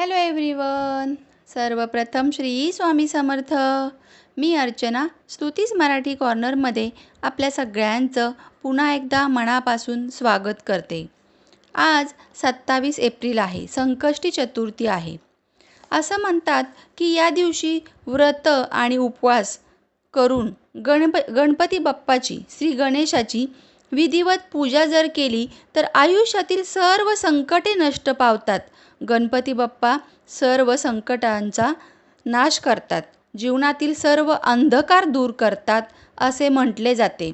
Hello everyone सर्वप्रथम श्री स्वामी समर्थ. मी अर्चना स्तुतीज मराठी कॉर्नरमध्ये आपल्या सगळ्यांचं पुन्हा एकदा मनापासून स्वागत करते. आज सत्तावीस एप्रिल आहे संकष्टी चतुर्थी आहे. असं म्हणतात की या दिवशी व्रत आणि उपवास करून गणप गणपती बाप्पाची श्री गणेशाची विधिवत पूजा जर केली तर आयुष्यातील सर्व संकटे नष्ट पावतात. गणपती बाप्पा सर्व संकटांचा नाश करतात. जीवनातील सर्व अंधकार दूर करतात असे म्हटले जाते.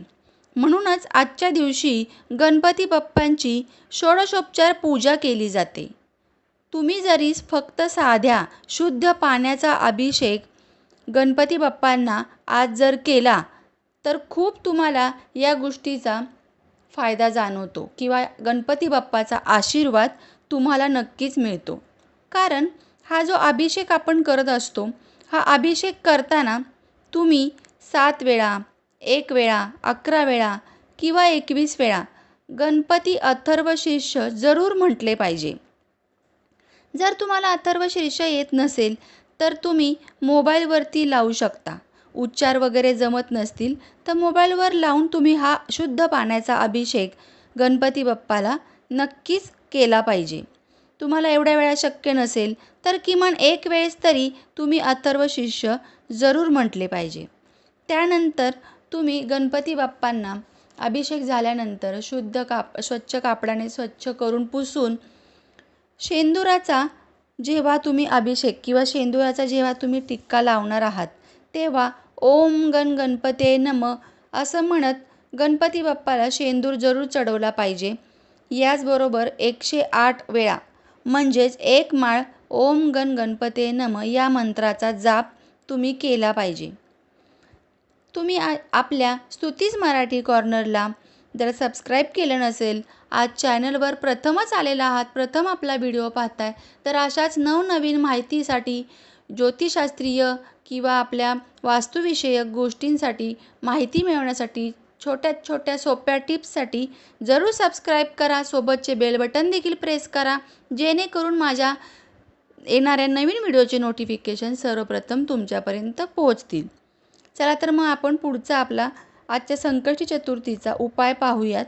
म्हणूनच आजच्या दिवशी गणपती बाप्पांची षोडशोपचार पूजा केली जाते. तुम्ही जरी फक्त साध्या शुद्ध पाण्याचा अभिषेक गणपती बाप्पांना आज जर केला तर खूप तुम्हाला या गोष्टीचा फायदा जाणवतो किंवा गणपती बाप्पाचा आशीर्वाद तुम्हाला नक्कीच मिळतो. कारण हा जो अभिषेक आपण करत असतो हा अभिषेक करताना तुम्ही सात वेळा एक वेळा अकरा वेळा किंवा एकवीस वेळा गणपती अथर्व शीर्ष जरूर म्हटले पाहिजे. जर तुम्हाला अथर्व शीर्ष येत नसेल तर तुम्ही मोबाईलवरती लावू शकता. उच्चार वगैरे जमत नसतील तर मोबाईलवर लावून तुम्ही हा शुद्ध पाण्याचा अभिषेक गणपती बाप्पाला नक्कीच केला पाहिजे. तुम्हाला एवढ्या वेळा शक्य नसेल तर किमान एक वेळेस तरी तुम्ही अथर्व शिष्य जरूर म्हटले पाहिजे. त्यानंतर तुम्ही गणपती बाप्पांना अभिषेक झाल्यानंतर शुद्ध काप स्वच्छ कापडाने स्वच्छ करून पुसून शेंदुराचा जेव्हा तुम्ही अभिषेक किंवा शेंदुराचा जेव्हा तुम्ही टिक्का लावणार आहात तेव्हा ओम गण गणपते नम असं म्हणत गणपती बाप्पाला शेंदूर जरूर चढवला पाहिजे. याचबरोबर एकशे आठ वेळा म्हणजेच एक माळ ओम गण गणपते नम या मंत्राचा जाप तुम्ही केला पाहिजे. तुम्ही आ आपल्या स्तुतीच मराठी कॉर्नरला जर सबस्क्राईब केलं नसेल आज चॅनलवर प्रथमच आलेला आहात प्रथम आपला व्हिडिओ पाहताय तर अशाच नवनवीन माहितीसाठी ज्योतिषशास्त्रीय किंवा आपल्या वास्तुविषयक गोष्टींसाठी माहिती मिळवण्यासाठी छोट्या छोट्या सोप्या टिप्ससाठी जरूर सबस्क्राईब करा. सोबतचे बेल बटन देखील प्रेस करा. जेणेकरून माझ्या येणाऱ्या नवीन व्हिडिओचे नोटिफिकेशन सर्वप्रथम तुमच्यापर्यंत पोहोचतील. चला तर मग आपण पुढचा आपला आजच्या संकष्टी चतुर्थीचा उपाय पाहूयात.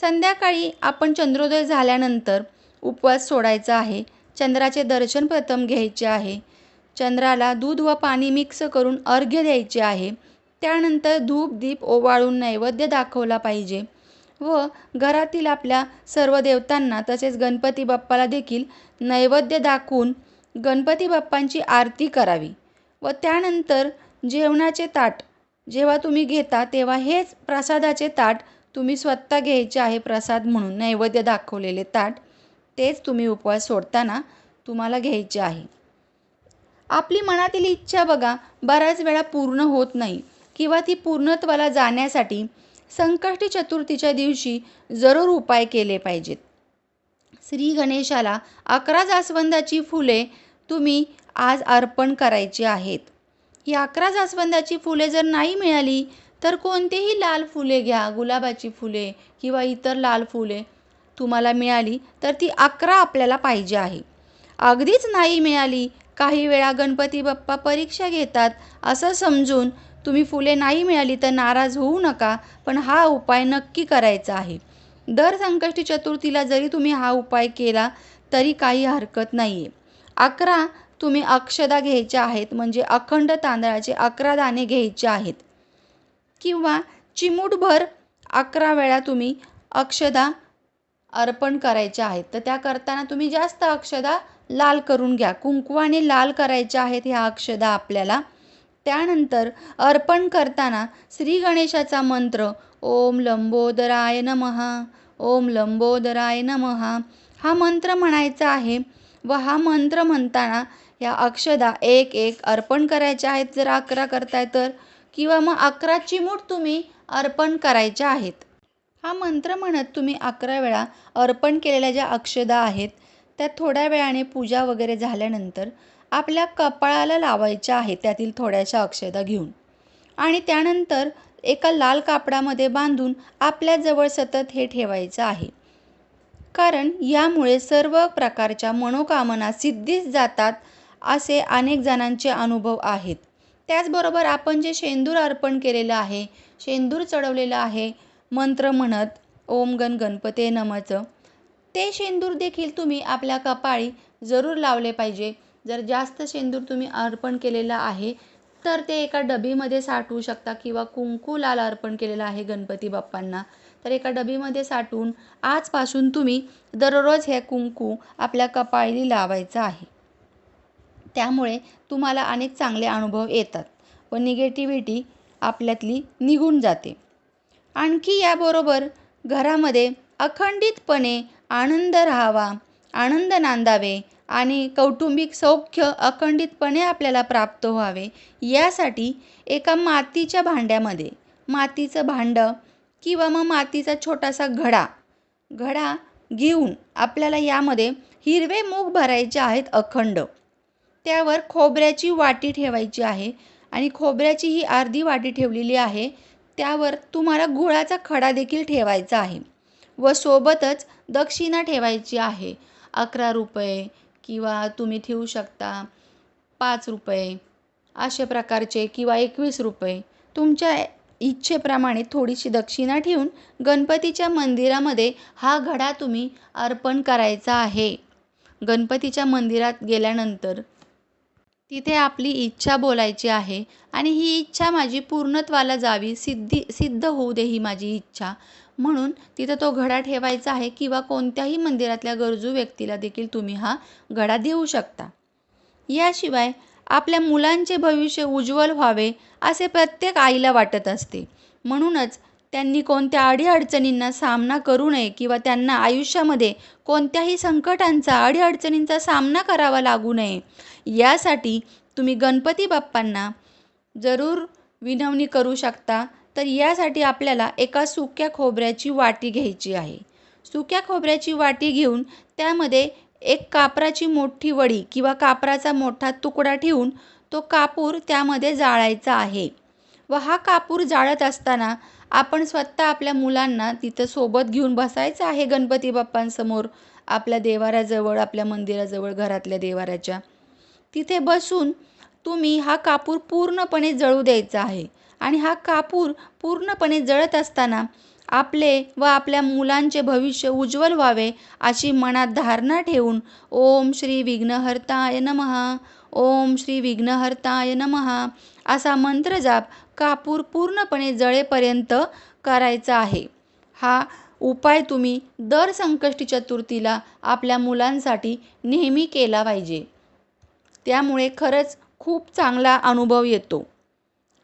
संध्याकाळी आपण चंद्रोदय झाल्यानंतर उपवास सोडायचा आहे. चंद्राचे दर्शन प्रथम घ्यायचे आहे. चंद्राला दूध व पाणी मिक्स करून अर्घ्य द्यायचे आहे. त्यानंतर धूप दीप ओवाळून नैवेद्य दाखवला पाहिजे व घरातील आपल्या सर्व देवतांना तसेच गणपती बाप्पाला देखील नैवेद्य दाखवून गणपती बाप्पांची आरती करावी व त्यानंतर जेवणाचे ताट जेव्हा तुम्ही घेता तेव्हा हेच प्रसादाचे ताट तुम्ही स्वतः घ्यायचे आहे प्रसाद म्हणून नैवेद्य दाखवलेले ताट तेच तुम्ही उपवास सोडताना तुम्हाला घ्यायचे आहे. आपली मनातील इच्छा बघा बऱ्याच वेळा पूर्ण होत नाही किंवा ती पूर्णत्वाला जाण्यासाठी संकष्टी चतुर्थीच्या दिवशी जरूर उपाय केले पाहिजेत. श्री गणेशाला अकरा जास्वंदाची फुले तुम्ही आज अर्पण करायची आहेत. ही अकरा जास्वंदाची फुले जर नाही मिळाली तर कोणतेही लाल फुले घ्या गुलाबाची फुले किंवा इतर लाल फुले तुम्हाला मिळाली तर ती अकरा आपल्याला पाहिजे आहे. अगदीच नाही मिळाली काही वेळा गणपती बाप्पा परीक्षा घेतात असं समजून तुम्ही फुले नाही मिळाली तर नाराज होऊ नका पण हा उपाय नक्की करायचा आहे. दर संकष्टी चतुर्थीला जरी तुम्ही हा उपाय केला तरी काही हरकत नाही आहे अकरा तुम्ही अक्षदा घ्यायच्या आहेत म्हणजे अखंड तांदळाचे अकरा दाणे घ्यायचे आहेत. किंवा चिमूटभर अकरा वेळा तुम्ही अक्षदा अर्पण करायच्या आहेत. तर त्या करताना तुम्ही जास्त अक्षदा लाल करून घ्या. कुंकवाने लाल करायच्या आहेत ह्या अक्षदा आपल्याला. त्यानंतर अर्पण करताना श्री गणेशाचा मंत्र ओम लंबोदराय नमहा ओम लंबोदराय नमहा हा मंत्र म्हणायचा आहे. व हा मंत्र म्हणताना या अक्षदा एक एक अर्पण करायच्या आहेत. जर अकरा करताय तर किंवा मग अकरा चिमूट तुम्ही अर्पण करायच्या आहेत. हा मंत्र म्हणत तुम्ही अकरा वेळा अर्पण केलेल्या ज्या अक्षदा आहेत त्या थोड्या वेळाने पूजा वगैरे झाल्यानंतर आपल्या कपाळाला लावायच्या आहेत त्यातील थोड्याशा अक्षदा घेऊन. आणि त्यानंतर एका लाल कापडामध्ये बांधून आपल्याजवळ सतत हे ठेवायचं आहे. कारण यामुळे सर्व प्रकारच्या मनोकामना सिद्धीस जातात असे अनेक जणांचे अनुभव आहेत. त्याचबरोबर आपण जे शेंदूर अर्पण केलेलं आहे शेंदूर चढवलेलं आहे मंत्र म्हणत ओम गण गणपते नमचं. ते शेंदूर देखील तुम्ही आपल्या कपाळी जरूर लावले पाहिजे. जर जास्त शेंदूर तुम्ही अर्पण केलेलं आहे तर ते एका डबीमध्ये साठवू शकता किंवा कुंकू लाल अर्पण केलेलं आहे गणपती बाप्पांना. तर एका डबीमध्ये साठवून आजपासून तुम्ही दररोज हे कुंकू आपल्या कपाळी लावायचं आहे. त्यामुळे तुम्हाला अनेक चांगले अनुभव येतात व निगेटिव्हिटी आपल्यातली निघून जाते. आणखी याबरोबर घरामध्ये अखंडितपणे आनंद राहावा आनंद नांदावे आणि कौटुंबिक सौख्य अखंडितपणे आपल्याला प्राप्त व्हावे यासाठी एका मातीच्या भांड्यामध्ये मातीचं भांडं किंवा मग मातीचा छोटासा घडा घडा घेऊन आपल्याला यामध्ये हिरवे मूग भरायचे आहेत अखंड. त्यावर खोबऱ्याची वाटी ठेवायची आहे आणि खोबऱ्याची ही अर्धी वाटी ठेवलेली आहे त्यावर तुम्हाला गुळाचा खडा देखील ठेवायचा आहे व सोबतच दक्षिणा ठेवायची आहे. अकरा रुपये किंवा तुम्ही ठेवू शकता पाच रुपये अशा प्रकारचे किंवा एकवीस रुपये. तुमच्या इच्छेप्रमाणे थोडीशी दक्षिणा ठेवून गणपतीच्या मंदिरामध्ये हा घडा तुम्ही अर्पण करायचा आहे. गणपतीच्या मंदिरात गेल्यानंतर तिथे आपली इच्छा बोलायची आहे आणि ही इच्छा माझी पूर्णत्वाला जावी सिद्धी सिद्ध होऊ दे ही माझी इच्छा. म्हणून तिथं तो घडा ठेवायचा आहे किंवा कोणत्याही मंदिरातल्या गरजू व्यक्तीला देखील तुम्ही हा घडा देऊ शकता. याशिवाय आपल्या मुलांचे भविष्य उज्ज्वल व्हावे असे प्रत्येक आईला वाटत असते. म्हणूनच त्यांनी कोणत्या अडीअडचणींना सामना करू नये किंवा त्यांना आयुष्यामध्ये कोणत्याही संकटांचा अडीअडचणींचा सामना करावा लागू नये यासाठी तुम्ही गणपती बाप्पांना जरूर विनवणी करू शकता. तर यासाठी आपल्याला एका सुक्या खोबऱ्याची वाटी घ्यायची आहे. सुक्या खोबऱ्याची वाटी घेऊन त्यामध्ये एक कापराची मोठी वडी किंवा कापराचा मोठा तुकडा ठेवून तो कापूर त्यामध्ये जाळायचा आहे. व हा कापूर जाळत असताना आपण स्वतः आपल्या मुलांना तिथं सोबत घेऊन बसायचं आहे गणपती बाप्पांसमोर आपल्या देवाऱ्याजवळ आपल्या मंदिराजवळ घरातल्या देवाऱ्याच्या. तिथे बसून तुम्ही हा कापूर पूर्णपणे जळू द्यायचा आहे. आणि हा कापूर पूर्णपणे जळत असताना आपले व आपल्या मुलांचे भविष्य उज्ज्वल व्हावे अशी मनात धारणा ठेवून ओम श्री विघ्नहर्ताय नमः ओम श्री विघ्नहर्ताय नमः असा मंत्र जाप कापूर पूर्णपणे जळेपर्यंत करायचा आहे. हा उपाय तुम्ही दर संकष्टी चतुर्थीला आपल्या मुलांसाठी नेहमी केला पाहिजे. त्यामुळे खरंच खूप चांगला अनुभव येतो.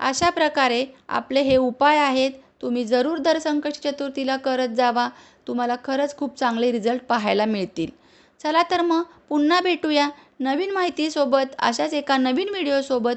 अशा प्रकारे आपले हे उपाय आहेत. तुम्ही जरूर दर संकष्टी चतुर्थीला करत जावा. तुम्हाला खरंच खूप चांगले रिझल्ट पाहायला मिळतील. चला तर मग पुन्हा भेटूया नवीन माहितीसोबत. अशाच एका नवीन व्हिडिओसोबत.